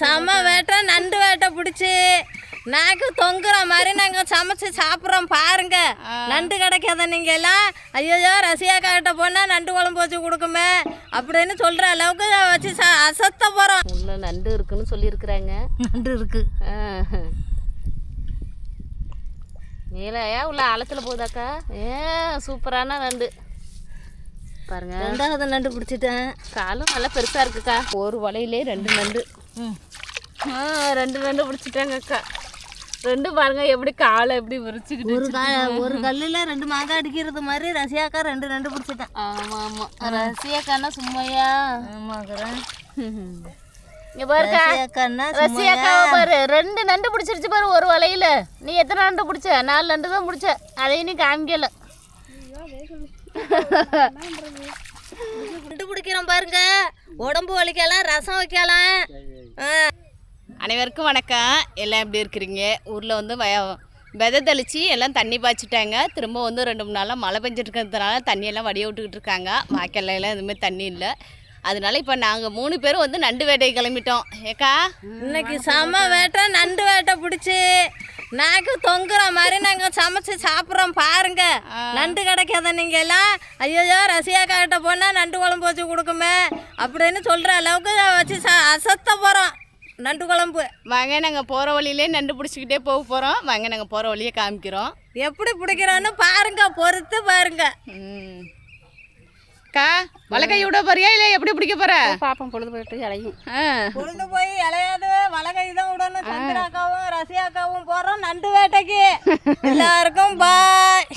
செம வேட்டை நண்டு வேட்டை பிடிச்சி நாக்கு தொங்குற மாதிரி நாங்கள் சமைச்சு சாப்பிட்றோம் பாருங்க. நண்டு கிடைக்காத நீங்க எல்லாம் ஐயோ ரசியா கிட்ட போனால் நண்டு குழம்பு வச்சு கொடுக்குமே அப்படின்னு சொல்கிற அளவுக்கு வச்சு சா அசத்த போகிறோம் உள்ள நண்டு இருக்குன்னு சொல்லியிருக்கிறாங்க. நண்டு இருக்கு. மேலையா உள்ள ஆழத்துல போகுதாக்கா? ஏ சூப்பரான நண்டு. பாருங்க. ரெண்டாவது நண்டு பிடிச்சிட்டேன். காலும் நல்லா பெருசா இருக்குக்கா. ஒரு வலையிலே ரெண்டு நண்டு. ம். ஆ ரெண்டு நண்டு பிடிச்சிட்டாங்க அக்கா. ரெண்டு பாருங்க எப்படி காலை எப்படி விரிச்சுக்கிட்டு ஒரு ஒரு கல்லில் ரெண்டு மாங்காய் அடிக்கிறது மாதிரி ரசியாக்கா ரெண்டு நண்டு பிடிச்சிட்டேன். ஆமா ஆமா. ரசியாக்கானா சும்மையா. ஆமாக்கிறேன் பாரு ரெண்டு நண்டு பிடிச்சிருச்சு பாரு ஒரு வலையில. நீ எத்தனை நண்டு பிடிச்ச? நாலு நண்டு தான் பிடிச்ச. அதையும் நீ காமிக்கல. நண்டு பிடிக்கிறோம் பாருங்க. உடம்பு வலிக்கலாம் ரசம் வைக்கலாம். ஆ. அனைவருக்கும் வணக்கம். எல்லாம் எப்படி இருக்கிறீங்க? ஊரில் வந்து வய விதை தெளித்து எல்லாம் தண்ணி பாய்ச்சிட்டாங்க. திரும்ப வந்து ரெண்டு மூணு நாளாக மழை பெஞ்சிட்டு இருக்கிறதுனால தண்ணியெல்லாம் வடிய விட்டுக்கிட்டு இருக்காங்க. வாய்க்கால்ல எல்லாம் எதுவுமே தண்ணி இல்லை. அதனால இப்போ நாங்கள் மூணு பேரும் வந்து நண்டு வேட்டை கிளம்பிட்டோம். ஏக்கா? இன்னைக்கு செம வேட்டை நண்டு வேட்டை பிடிச்சி நாக்கு தொங்குற மாதிரி நாங்கள் சமைச்சு சாப்பிட்றோம் பாருங்க. நண்டு கிடைக்காத நீங்க எல்லாம் ஐயோ ரசியாக்கா கிட்ட போனால் நண்டு குழம்பு வச்சு கொடுக்குமே அப்படின்னு சொல்கிற அளவுக்கு வச்சு அசத்த போகிறோம் நண்டு குழம்பு. வாங்க நாங்கள் போகிற வழியிலே நண்டு பிடிச்சிக்கிட்டே போக போகிறோம் வாங்க நாங்கள் போகிற வழியே காமிக்கிறோம். எப்படி பிடிக்கிறோன்னு பாருங்க பொறுத்து பாருங்க. அக்கா வலக்கை விட போறியா இல்லை எப்படி பிடிக்க போற? பாப்போம் பொழுது போயிட்டு இலையும். கொண்டு போய் இலையாது வலகை தான் விடணும் சந்திராக்காவும் ரசியாக்காவும் போகிறோம் நண்டு வேட்டைக்கு. எல்லாருக்கும் பாய்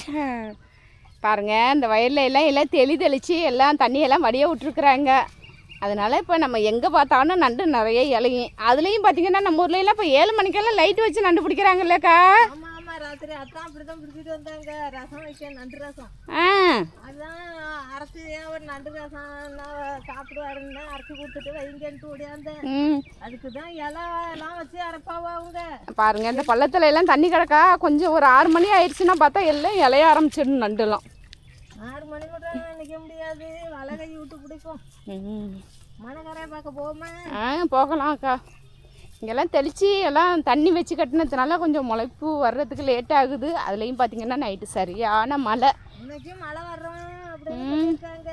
பாருங்க இந்த வயல்ல எல்லாம் எல்லாம் தெளி தெளித்து எல்லாம் தண்ணியெல்லாம் வடிய விட்டுருக்குறாங்க. அதனால இப்போ நம்ம எங்கே பார்த்தாலும் நண்டு நிறைய இலையும். அதுலேயும் பார்த்தீங்கன்னா நம்ம ஊர்ல எல்லாம் இப்போ ஏழு மணிக்கெல்லாம் லைட் வச்சு நண்டு பிடிக்கிறாங்கல்லக்கா ராத்திரி. அத்தான் அப்படிதான் பிடிச்சிட்டு வந்தாங்க. ரசம் வைக்க நண்டு ரசம். ஆ. அதான் அரைச்சி ஒரு நண்டு ரசம் சாப்பிடுவாருன்னு அரைச்சி கொடுத்துட்டு வைங்கன்ட்டு ஓடியாந்தேன். அதுக்கு தான் இலை எல்லாம் வச்சு அரைப்பாவா அவங்க. பாருங்க இந்த பள்ளத்துல எல்லாம் தண்ணி கிடக்கா கொஞ்சம் ஒரு ஆறு மணி ஆயிடுச்சுன்னா பார்த்தா எல்லாம் இலைய ஆரம்பிச்சிடும் நண்டுலாம். ஆறு மணி மட்டும் நிற்க முடியாது. வலகை விட்டு பிடிக்கும் ம் மணக்கரையை பார்க்க போமா ஆ போகலாம் அக்கா. இங்கெல்லாம் தெளித்து எல்லாம் தண்ணி வச்சு கட்டினதுனால கொஞ்சம் முளைப்பு வர்றதுக்கு லேட் ஆகுது. அதுலேயும் பார்த்தீங்கன்னா நைட்டு சரியான மழை. இன்னைக்கு மழை வர்றோம் அப்படின்னு சொல்லியிருக்காங்க.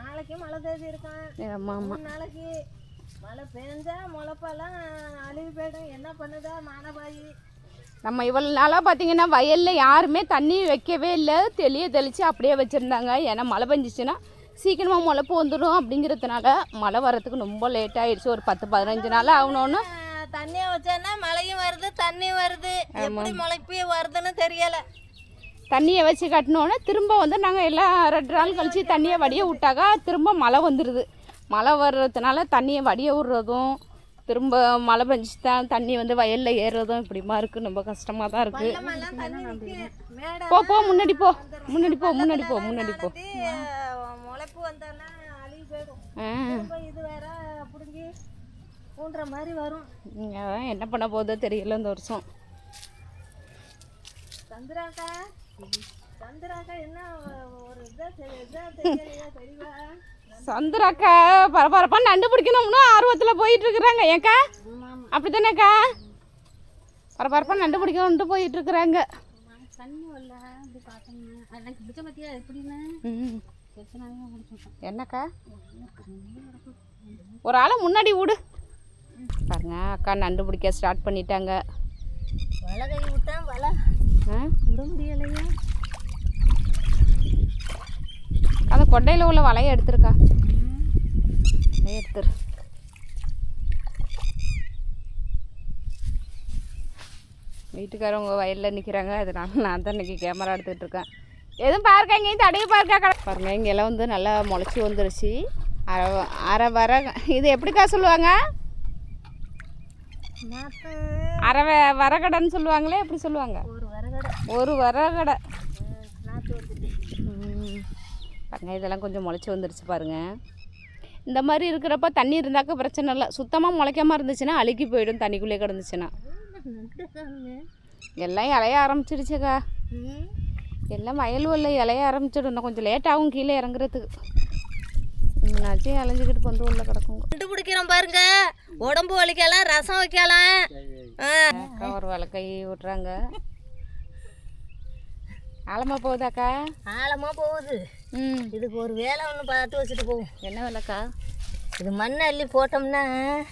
நாளைக்கு மழை தேதி இருக்கான் ஆமாம் ஆமாம் நாளைக்கு. மழை பெஞ்சா முளைப்பெல்லாம் அழுகி போயிடும். என்ன பண்ணுதா மானபாயி? நம்ம இவ்வளோ நாளாக பார்த்தீங்கன்னா வயலில் யாருமே தண்ணி வைக்கவே இல்லை. தெளிய தெளித்து அப்படியே வச்சுருந்தாங்க. ஏன்னா மழை பெஞ்சிச்சுன்னா சீக்கிரமாக முளைப்பு வந்துடும் அப்படிங்கிறதுனால மழை வர்றதுக்கு ரொம்ப லேட் ஆயிடுச்சு. ஒரு பத்து பதினஞ்சு நாள் ஆகணும்னு தண்ணியை வச்சேன்னா மழையும் வருது தண்ணி வருது. எப்படி முளைப்பி வருதுன்னு தெரியல. தண்ணியை வச்சு கட்டினோன்னே திரும்ப வந்து நாங்கள் எல்லாம் ரெண்டு நாள் கழித்து தண்ணியை வடிய விட்டாக்கா திரும்ப மழை வந்துடுது மழை வர்றதுனால தண்ணியை வடிய விடுறதும் திரும்ப மழை பெஞ்சு தான் தண்ணி வந்து வயலில் ஏறுறதும் இப்படிமா இருக்குது ரொம்ப கஷ்டமாக தான் இருக்குது போ போ முன்னாடி போ. முன்னாடி போ முன்னாடி போ முன்னாடி போ. என்ன பண்ண போதோ தெரியல இந்த வருஷம். சந்திராக்கா சந்திராக்கா என்ன ஒரு இதாக தெரியலையா தெரியவா சந்திராக்கா பரபரப்பாக நண்டு பிடிக்கணும்னு ஆர்வத்தில் போயிட்டு இருக்கிறாங்க ஏக்கா அப்படி தானேக்கா பரபரப்பாக நண்டு பிடிக்கணும்ட்டு போயிட்டு இருக்கிறாங்க தண்ணி வரல அப்படி பார்த்தோம்னா எனக்கு பிடிச்ச பத்தியா எப்படின்னு ம் பிரச்சனையாக பிடிச்சிட்டோம் என்னக்கா? ஒரு ஆளை முன்னாடி விடு. பாருங்க அக்கா நண்டு பிடிக்க ஸ்டார்ட் பண்ணிட்டாங்க. வலை கை விட்டா வலை? விட முடியலையா. அந்த கொட்டையில் உள்ள வலையை எடுத்துருக்கா? எடுத்துரு. வீட்டுக்காரவங்க வயலில் நிற்கிறாங்க அதனால நான் தான் இன்றைக்கி கேமரா எடுத்துகிட்டு இருக்கேன். எதுவும் பாருக்கா இங்கேயும் தடைய பாருக்கா கடை பாருங்க இங்கெல்லாம் வந்து நல்லா முளைச்சி வந்துருச்சு. அரை அரை வர இது எப்படிக்கா சொல்லுவாங்க? அரை வரகடைன்னு சொல்லுவாங்களே எப்படி சொல்லுவாங்க? ஒரு வரகடை. ஒரு வரகடை. பாருங்க இதெல்லாம் கொஞ்சம் முளைச்சி வந்துருச்சு பாருங்க. இந்த மாதிரி இருக்கிறப்ப தண்ணி இருந்தாக்க பிரச்சனை இல்லை. சுத்தமாக முளைக்காம இருந்துச்சுன்னா அழுகி போயிடும் தண்ணிக்குள்ளே கிடந்துச்சுன்னா. எல்லாம் இலைய ஆரம்பிச்சிருச்சுக்கா. எல்லாம் வயல் உள்ள இலைய ஆரம்பிச்சிடும். இன்னும் கொஞ்சம் லேட் ஆகும் கீழே இறங்குறதுக்கு. என்னாச்சும் அலைஞ்சிக்கிட்டு வந்து உள்ள கிடக்குங்க. நண்டு பிடிக்கிறோம் பாருங்க. உடம்பு வலிக்கலாம் ரசம் வைக்கலாம் ஒரு வழக்கை விட்றாங்க ஆழமா போகுதாக்கா? ஆழமா போகுது. ம். இதுக்கு ஒரு வேலை ஒன்று பார்த்து வச்சுட்டு போவோம் என்ன விளக்கா இது மண்ணை அள்ளி போட்டோம்னா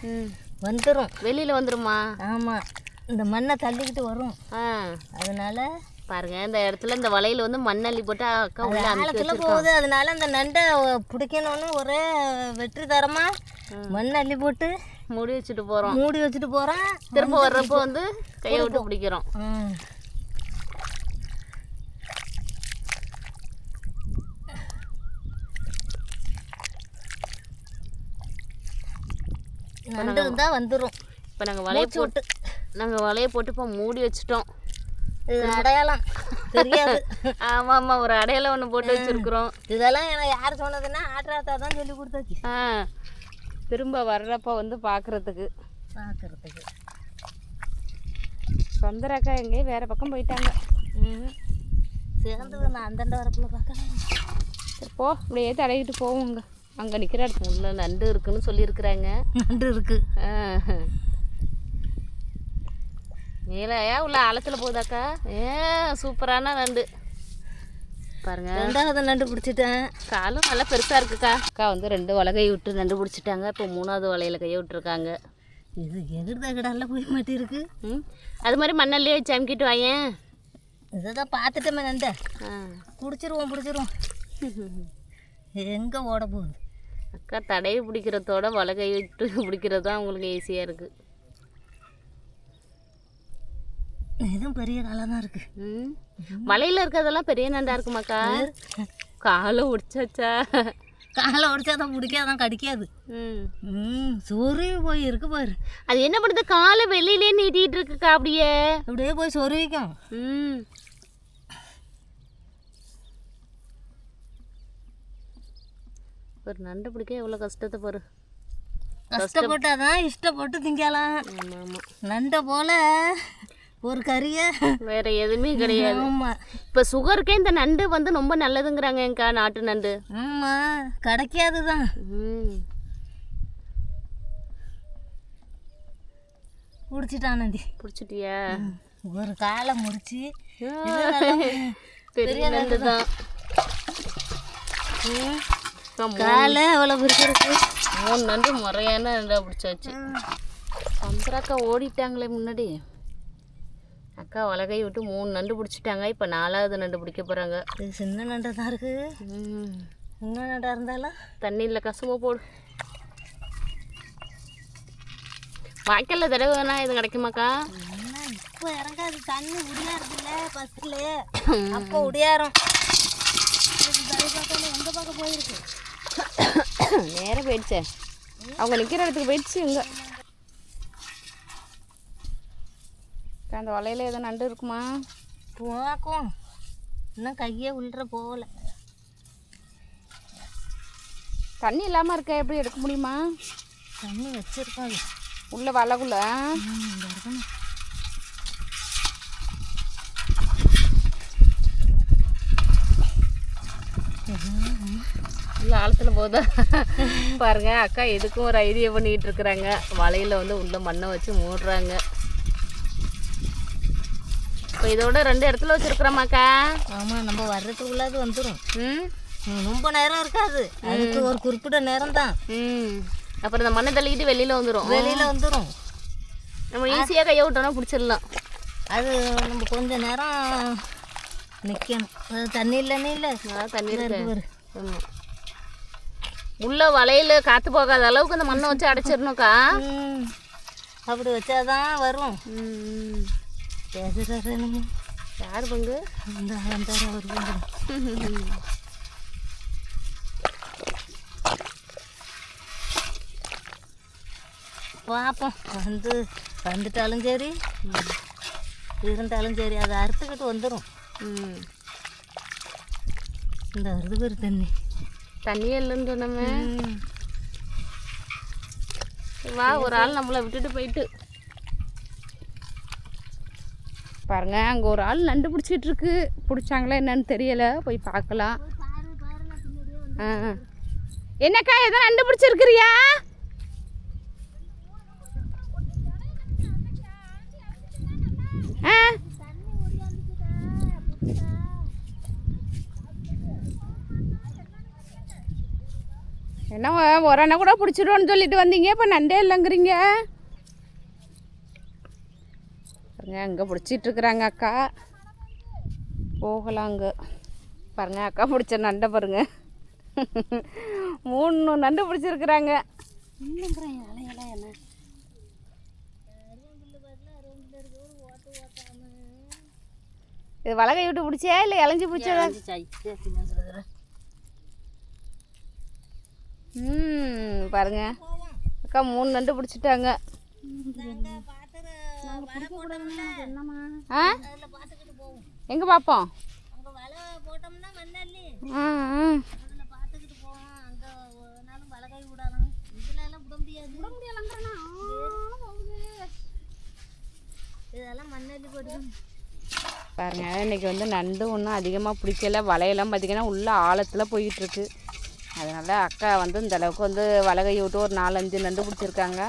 ம். வந்துடும் வெளியில் வந்துருமா? ஆமாம் இந்த மண்ணை தள்ளிக்கிட்டு வரும். ஆ. அதனால பாருங்க இந்த இடத்துல இந்த வலையில வந்து மண்ணள்ளி போட்டு அக்கா உள்ள ஆழத்தில் போகுது. அதனால அந்த நண்டை பிடிக்கணும்னு ஒரே வெற்றி தரமாக மண் அள்ளி போட்டு மூடி வச்சுட்டு போறோம். மூடி வச்சுட்டு போகிறேன் திரும்ப வர்றப்போ வந்து கையை விட்டு பிடிக்கிறோம். நண்டு இருந்தால் வந்துடும் இப்போ நாங்கள் வலையை போட்டு நாங்கள் வலையை போட்டு இப்போ மூடி வச்சுட்டோம். இது அடையாளம். தெரியாது. ஆமாம் ஆமாம் ஒரு அடையாளம் ஒன்று போட்டு வச்சுருக்குறோம். இதெல்லாம் எனக்கு யார் சொன்னதுன்னா ஆட்ராத்தா தான் சொல்லி கொடுத்தாச்சு. ஆ. திரும்ப வர்றப்ப வந்து பார்க்குறதுக்கு பார்க்கறதுக்கு சொந்தரக்கா எங்கேயும் வேறு பக்கம் போயிட்டாங்க. ம் சேர்ந்தது நான் அந்தண்ட வரப்புல பார்க்கலாம் சரி போ. இப்படியே தடவிட்டு போவோங்க அங்கே நிற்கிற இடத்துல உள்ள நண்டு இருக்குன்னு சொல்லியிருக்கிறாங்க. நண்டு இருக்கு. நீலையா உள்ள ஆழத்தில் போகுதாக்கா? ஏ சூப்பரான நண்டு. பாருங்க. ரெண்டாவது நண்டு பிடிச்சிட்டேன். காலும் நல்லா பெருசாக இருக்குக்கா. அக்கா வந்து ரெண்டு வலகை விட்டு நண்டு பிடிச்சிட்டாங்க. இப்போ மூணாவது வலையில் கையை விட்டுருக்காங்க. இது எகிர்த கிடால போய் மாட்டிருக்கு ம். அது மாதிரி மண்ணல்லையே வச்சு அமுக்கிட்டு வாயேன் இதை தான் பார்த்துட்டோமே நண்டை. ஆ. பிடிச்சிருவோம் பிடிச்சிருவோம். எங்கே ஓட போகுது? அக்கா தடவி பிடிக்கிறதோட வலகை விட்டு பிடிக்கிறது தான் உங்களுக்கு ஈஸியாக இருக்குது இதுவும் பெரிய காலம் தான் மலையில் இருக்கிறதெல்லாம் பெரிய நண்டா இருக்குமாக்கா? காலை உடிச்சாச்சா? காலை உடைச்சா தான் பிடிக்காதான் கடிக்காது. ம். ம் சொருவி போய் இருக்கு பாரு. அது என்ன பண்ணுது? காலை வெளியிலே நீட்டிகிட்டு இருக்குக்கா அப்படியே. அப்படியே போய் சொருவிக்கும் ம். ஒரு நண்டு பிடிக்க எவ்வளோ கஷ்டத்தை பாரு. கஷ்டப்பட்டாதான் இஷ்டப்பட்டு திங்கலாம். ஆமாம். ஆமாம் நண்டை போல ஒரு கறிய. வேற எதுவுமே கிடையாது. ஆமா. இப்போ சுகருக்கே இந்த நண்டு வந்து ரொம்ப நல்லதுங்கிறாங்கக்கா நாட்டு நண்டு. ஆமா கிடைக்காது தான் பிடிச்சிட்டான் நந்தி. பிடிச்சிட்டியா ஒரு காலை முறிச்சு. பெரிய நண்டு தான். காலை அவ்வளோ பிடிச்சிருக்கு? மூணு நண்டு முறையான நண்டா பிடிச்சாச்சு. சந்திராக்கா ஓடிட்டாங்களே முன்னாடி. அக்கா வலகை விட்டு மூணு நண்டு பிடிச்சிட்டாங்க. இப்போ நாலாவது நண்டு பிடிக்க போகிறாங்க இது சின்ன நண்டை தான் இருக்கு. சின்ன நண்டா இருந்தாலும் தண்ணியில் கசும போடு. வாய்க்காலில் தடவை வேணா இது கிடைக்குமாக்கா? இப்போ இறங்காது. தண்ணி உடியாருதுல்ல ஃபஸ்ட்ல அப்போ உடியாரும். எந்த பக்கம் போயிருக்கு? நேராக போயிடுச்சே. அவங்க நிற்கிற இடத்துக்கு போயிடுச்சு இங்கே. அந்த வலையில் ஏதோ நண்டு இருக்குமா? போக்கும் இன்னும் கையே உள்ள போகல. தண்ணி இல்லாமல் இருக்க? எப்படி எடுக்க முடியுமா? தண்ணி வச்சிருக்கோம் அது உள்ள வலைக்குள்ள இருக்கணும். ஆழத்தில் போதா பாருங்க அக்கா எதுக்கும் ஒரு ஐடியா பண்ணிக்கிட்டு இருக்கிறாங்க வலையில் வந்து உள்ள மண்ணை வச்சு மூடுறாங்க. இப்போ இதோட ரெண்டு இடத்துல வச்சுருக்குறோமாக்கா ஆமாம் நம்ம வர்றதுக்குள்ள அது வந்துடும் ம். ரொம்ப நேரம் இருக்காது. அதுக்கு ஒரு குறிப்பிட்ட நேரம் தான் அப்புறம் இந்த மண்ணை தள்ளிக்கிட்டு வெளியில் வந்துடும் வெளியில் வந்துடும் நம்ம ஈஸியாக கையை விட்டோம்னா பிடிச்சிடலாம். அது நம்ம கொஞ்ச நேரம் நிற்கணும் தண்ணி இல்லைன்னு இல்லை. தண்ணி இருக்கு. ஆமாம் உள்ள வலையில் காற்று போகாத அளவுக்கு அந்த மண்ணை வச்சு அடைச்சிடணும்க்கா. ம், அப்படி வச்சாதான் வரும். யார் பங்கு? அந்த பார்ப்போம் வந்து வந்துட்டாலும் சரி இருந்தாலும் சரி அதை அறுத்துக்கிட்டு வந்துடும் ம். இந்த வருது பேர் தண்ணி. தண்ணியே இல்லைன்னு சொன்னோமே. வா ஒரு ஆள் நம்மளை விட்டுட்டு போயிட்டு. பாருங்க அங்கே ஒரு ஆள் நண்டு பிடிச்சிட்டு இருக்கு. பிடிச்சாங்களா என்னன்னு தெரியல. போய் பார்க்கலாம். ஆ என்னக்கா எதோ நண்டு பிடிச்சிருக்கிறியா? ஆ. என்ன ஒரு அண்ணா கூட பிடிச்சிடுவோன்னு சொல்லிட்டு வந்தீங்க? இப்போ நண்டே இல்லைங்கிறீங்க. பாருங்க அங்கே பிடிச்சிட்டு இருக்கிறாங்க அக்கா. போகலாம் அங்கே. பாருங்க அக்கா பிடிச்ச நண்டை பாருங்க. மூணு நண்டு பிடிச்சிருக்கிறாங்க. இது வலகை விட்டு பிடிச்சியா இல்லை இளைஞ்சி பிடிச்சதா? ம் பாருங்க. அக்கா மூணு நண்டு பிடிச்சிட்டாங்க. ஆ? எங்கே பார்ப்போம் பாருங்க இன்னைக்கு வந்து நண்டு ஒன்றும் அதிகமாக பிடிக்கல. வலையெல்லாம் பார்த்திங்கன்னா உள்ள ஆழத்தில் போயிட்டு இருக்கு. அதனால் அக்கா வந்து இந்த அளவுக்கு வந்து வலகை விட்டு ஒரு நாலஞ்சு நண்டு பிடிச்சிருக்காங்க.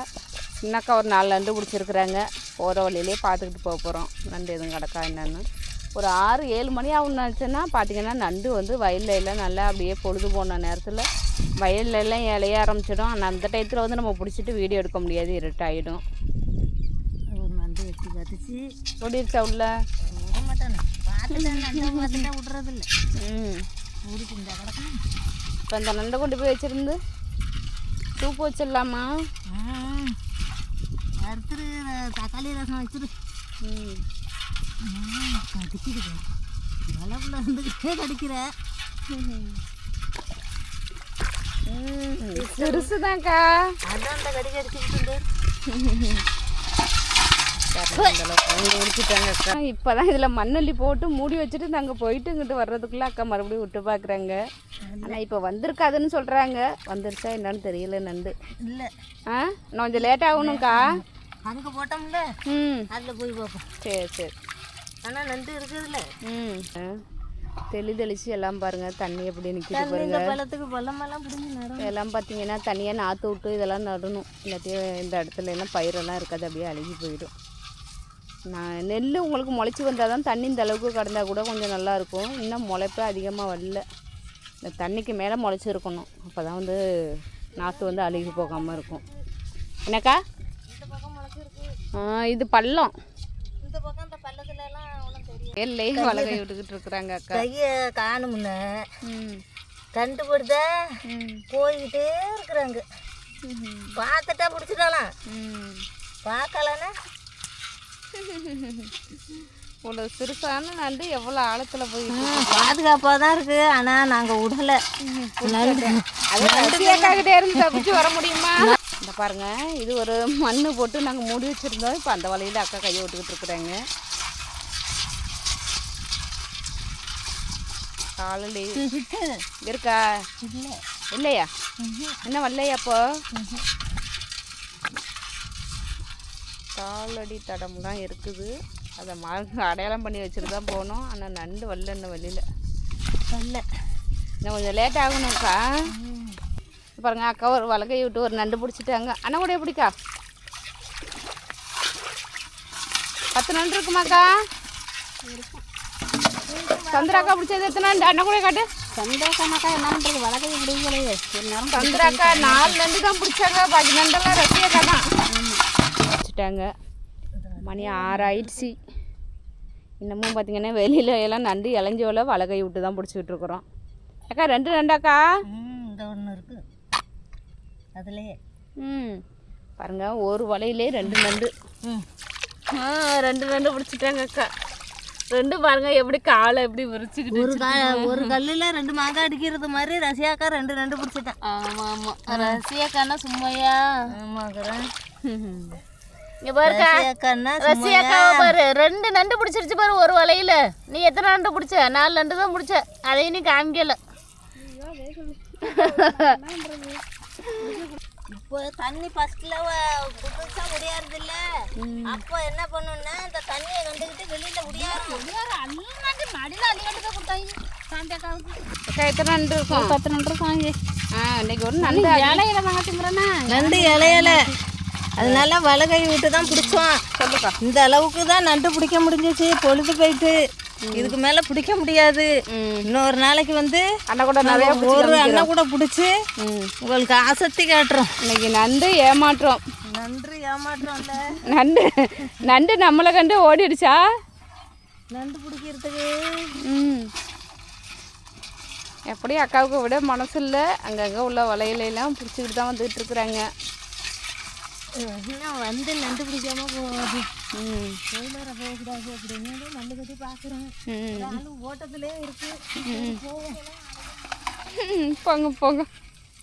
சின்னக்கா ஒரு நாலு நண்டு பிடிச்சிருக்குறாங்க. போகிற வழியிலே பார்த்துக்கிட்டு போக போகிறோம் நண்டு எதுவும் கிடக்கா என்னன்னு. ஒரு ஆறு ஏழு மணி ஆகும் நினச்சேன்னா பார்த்தீங்கன்னா நண்டு வந்து வயல்ல எல்லாம் நல்லா அப்படியே பொழுது போன நேரத்தில் வயல்ல எல்லாம் இலைய ஆரம்பிச்சிடும். ஆனால் அந்த டயத்தில் வந்து நம்ம பிடிச்சிட்டு வீடியோ எடுக்க முடியாது. இருட்டாயிடும். நண்டு வெட்டி கதிச்சு ஓடிடுச்சா உள்ள? விட மாட்டானே பார்த்துட்டேன் நண்டை பார்த்துட்டா விடுறதில்ல. ம். ஊருக்கு இந்த கிடக்கும் இப்போ அந்த நண்டை கொண்டு போய் வச்சிருந்து சூப்பு வச்சிடலாமா? வறுத்துரு தக்காளி ரசம் வச்சிரு. ம். கடிக்குது வலைக்குள்ள இருந்துக்கிட்டே கடிக்கிற? சிறுசுதான்க்கா அதான் அந்த கடி கடிச்சுக்கிட்டு இப்போ தான் இதில் மண்ணள்ளி போட்டு மூடி வச்சுட்டு நாங்கள் போயிட்டு இங்கிட்டு வர்றதுக்குள்ளே அக்கா மறுபடியும் விட்டு பார்க்குறாங்க ஆனால் இப்போ வந்திருக்காதுன்னு சொல்கிறாங்க வந்துருச்சா என்னன்னு தெரியல நண்டு. இல்லை. ஆ? இன்னும் கொஞ்சம் லேட் ஆகணும்க்கா. அங்கே போட்டோம்ல. ம். அதில் போய் பார்ப்போம் சரி சரி. ஆனால் நண்டு இருக்குதுல்ல. ம். தெளி தெளிச்சு எல்லாம் பாருங்க. தண்ணி எப்படி நிற்கிது பாருங்க. பழத்துக்கு இதெல்லாம் பார்த்தீங்கன்னா தனியாக நாற்று விட்டு இதெல்லாம் நடணும். இல்லாட்டி இந்த இடத்துல எல்லாம் பயிரெல்லாம் இருக்காது. அப்படியே அழுகி போயிடும். நான் நெல் உங்களுக்கு முளைச்சி வந்தால் தான் தண்ணி இந்த அளவுக்கு கடந்தா கூட கொஞ்சம் நல்லா இருக்கும் இன்னும் முளைப்பே அதிகமாக வரல. இந்த தண்ணிக்கு மேலே முளைச்சிருக்கணும். அப்போ தான் வந்து நாற்று வந்து அழுகி போகாமல் இருக்கும். என்னக்கா? இது பள்ளம். எல்லையே வளகை விட்டுக்கிட்டு இருக்கிறாங்க அக்கா. கையை காணுமுன்ன ம். கண்டுபிடிச்சா போய்கிட்டே இருக்கிறாங்க. பார்த்துட்டா பிடிச்சிடலாம் ம். பார்க்கலன்னா இவ்வளோ சிறுசான நண்டு எவ்வளோ ஆழத்தில் போய் பாதுகாப்பாக தான் இருக்குது ஆனால் நாங்கள் விடலை அது ரசிகாக்கிட்டே இருந்து தப்பிச்சு வர முடியுமா? இந்த பாருங்க இது ஒரு மண் போட்டு நாங்கள் மூடி வச்சுருந்தோம். இப்போ அந்த வலையில் அக்கா கையை விட்டுக்கிட்டு இருக்கிறாங்க. காலலி இருக்கா? இல்லை. இல்லையா? என்ன வரலையா அப்போ காலடி தடம்லாம் இருக்குது. அதை மறந்து அடையாளம் பண்ணி வச்சுட்டு தான் போனோம். ஆனால் நண்டு வரல இன்னும் வெளியில். இல்லை இன்னும் கொஞ்சம் லேட் ஆகணும்க்கா. பாருங்க அக்கா ஒரு வலகை விட்டு ஒரு நண்டு பிடிச்சிட்டாங்க. அண்ணா கூட எப்படிக்கா பத்து நண்டு இருக்குமாக்கா? சந்திராக்கா பிடிச்சது எத்தனை நண்டு? அண்ணா கூட காட்டு. சந்தோஷமாக்கா என்ன பண்ணுறது வழக்கை முடியலையே ஒரு நேரம் சந்திராக்கா நாலு நண்டு தான் பிடிச்சாங்க. பாக்கி நண்டெல்லாம் ரசியக்கா தான் பிடிச்சிட்டாங்க மணி ஆறு ஆயிடுச்சு இன்னமும் பார்த்தீங்கன்னா வெளியில எல்லாம் நண்டு இளைஞ்சோல வலகை விட்டு தான் பிடிச்சிக்கிட்டு இருக்கிறோம். அக்கா ரெண்டு நண்டாக்கா? ம் இந்த ஒன்று இருக்குது அதுலேயே. ம் பாருங்க ஒரு வலையிலே ரெண்டு நண்டு. ஆ ரெண்டு நண்டு பிடிச்சிட்டாங்க அக்கா. ரெண்டு பாருங்க எப்படி காலை எப்படி விரிச்சுக்கிட்டு ஒரு ஒரு கல்லில் ரெண்டு மாங்காய் அடிக்கிறது மாதிரி ரசியாக்கா ரெண்டு ரெண்டு பிடிச்சிட்டேன். ஆமாம் ஆமாம் ரசியாக்கானா சும்மையா? ஆமாக்கிறேன் இங்கே பாருக்கா ரசியாக்காவை பாரு ரெண்டு நண்டு பிடிச்சிருச்சு பாரு ஒரு வலையில. நீ எத்தனை நண்டு பிடிச்ச? நாலு நண்டு தான் பிடிச்ச. அதையும் நீ காமிக்கல. இப்போ தண்ணி ஃபர்ஸ்ட்ல புதுசா முடியாறது இல்ல அப்போ என்ன பண்ணுன்னா இந்த தண்ணியை கண்டுக்கிட்டு வெளியில முடியாது அல்லாண்டு மடியில் அள்ளி தான் கொடுத்தாங்க எத்தனை நண்டு இருக்கும்? பத்து நண்டு இருக்காங்க ஆ இன்னைக்கு ஒரு நண்டு இலையில வாங்கட்டுங்கிறேன்னா நண்டு இலையில. அதனால வலகை விட்டு தான் பிடிச்சோம். சொல்லுக்கா. இந்த அளவுக்கு தான் நண்டு பிடிக்க முடிஞ்சிச்சு. பொழுது போயிட்டு. இதுக்கு மேலே பிடிக்க முடியாது. இன்னொரு நாளைக்கு வந்து அண்ணா கூட நிறைய ஒரு அண்ணன் கூட பிடிச்சி உங்களுக்கு ஆசக்தி காட்டுறோம். இன்னைக்கு நண்டு ஏமாற்றம். நன்றி ஏமாற்றோம்ல. நண்டு நண்டு நம்மளை கண்டு ஓடிடுச்சா? நண்டு பிடிக்கிறதுக்கு. ம். எப்படி அக்காவுக்கு விட மனசு இல்லை. அங்கங்கே உள்ள வலையிலெல்லாம் பிடிச்சிக்கிட்டு தான் வந்துட்டு இருக்கிறாங்க. இன்னும் வந்து நண்டு பிடிக்காம போகுது கோயிலரை போகக்கூடாது அப்படின்னு நண்டு கட்டி பார்க்குறேன் நானும் ஓட்டத்திலே இருக்கு போங்க போங்க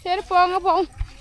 சரி போங்க போங்க